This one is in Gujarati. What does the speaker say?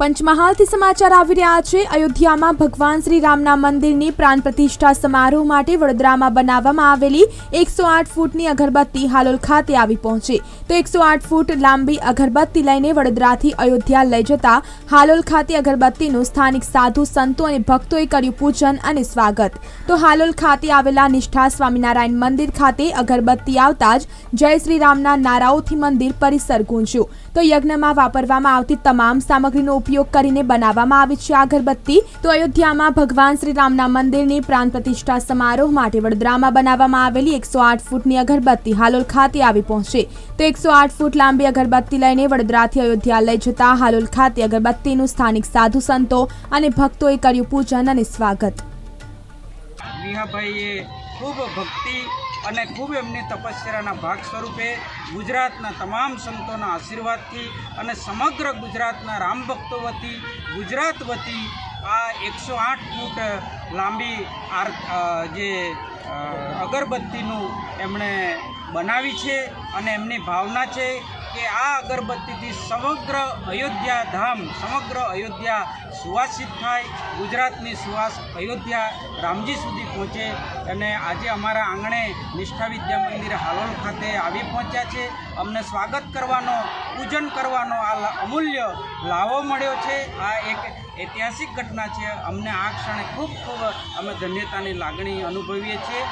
પંચમહાલથી સમાચાર આવી રહ્યા છે. અયોધ્યામાં ભગવાન શ્રી રામના મંદિરની પ્રાણ પ્રતિષ્ઠા સમારોહ માટે વડોદરામાં બનાવવામાં આવેલી એકસો આઠ ફૂટની અગરબત્તી હાલોલ ખાતે આવી પહોંચી. તો એકસો આઠ ફૂટ લાંબી અગરબત્તી લઈને વડોદરાથી અયોધ્યા લઈ જતા હાલોલ ખાતે અગરબત્તીનું સ્થાનિક સાધુ, સંતો અને ભક્તોએ કર્યું પૂજન અને સ્વાગત. તો હાલોલ ખાતે આવેલા નિષ્ઠા સ્વામિનારાયણ મંદિર ખાતે અગરબત્તી આવતા જ જય શ્રી રામના નારાઓથી મંદિર પરિસર ગુંજ્યું. તો યજ્ઞમાં વાપરવામાં આવતી તમામ સામગ્રીનો ઉપયોગ કરીને બનાવવામાં આવી છે અગરબત્તી. તો અયોધ્યામાં ભગવાન શ્રી રામના મંદિરની પ્રાણ પ્રતિષ્ઠા સમારોહ માટે વડોદરામાં બનાવવામાં આવેલી એકસો આઠ ફૂટની અગરબત્તી હાલોલ ખાતે આવી પહોંચશે તો એકસો આઠ ફૂટ લાંબી અગરબત્તી લઈને વડોદરાથી અયોધ્યા લઈ જતા હાલોલ ખાતે અગરબત્તીનું સ્થાનિક સાધુ સંતો અને ભક્તોએ કર્યું પૂજન અને સ્વાગત. ખૂબ ભક્તિ અને ખૂબ એમની તપસ્યાના ભાગ સ્વરૂપે ગુજરાતના તમામ સંતોના આશીર્વાદથી અને સમગ્ર ગુજરાતના રામ ભક્તો વતી, ગુજરાત વતી આ એકસો આઠ ફૂટ લાંબી આર જે અગરબત્તીનું એમણે બનાવી છે અને એમની ભાવના છે. કે આ અગરબત્તીથી સમગ્ર અયોધ્યા ધામ, સમગ્ર અયોધ્યા સુવાસિત થાય, ગુજરાતની સુવાસ અયોધ્યા રામજી સુધી પહોંચે અને આજે અમારા આંગણે નિષ્ઠા વિદ્યા મંદિર હાલોલ ખાતે આવી પહોંચ્યા છે. અમને સ્વાગત કરવાનો, પૂજન કરવાનો આ અમૂલ્ય લાવો મળ્યો છે. આ એક ઐતિહાસિક ઘટના છે. અમને આ ક્ષણે ખૂબ ખૂબ અમે ધન્યતાની લાગણી અનુભવીએ છીએ.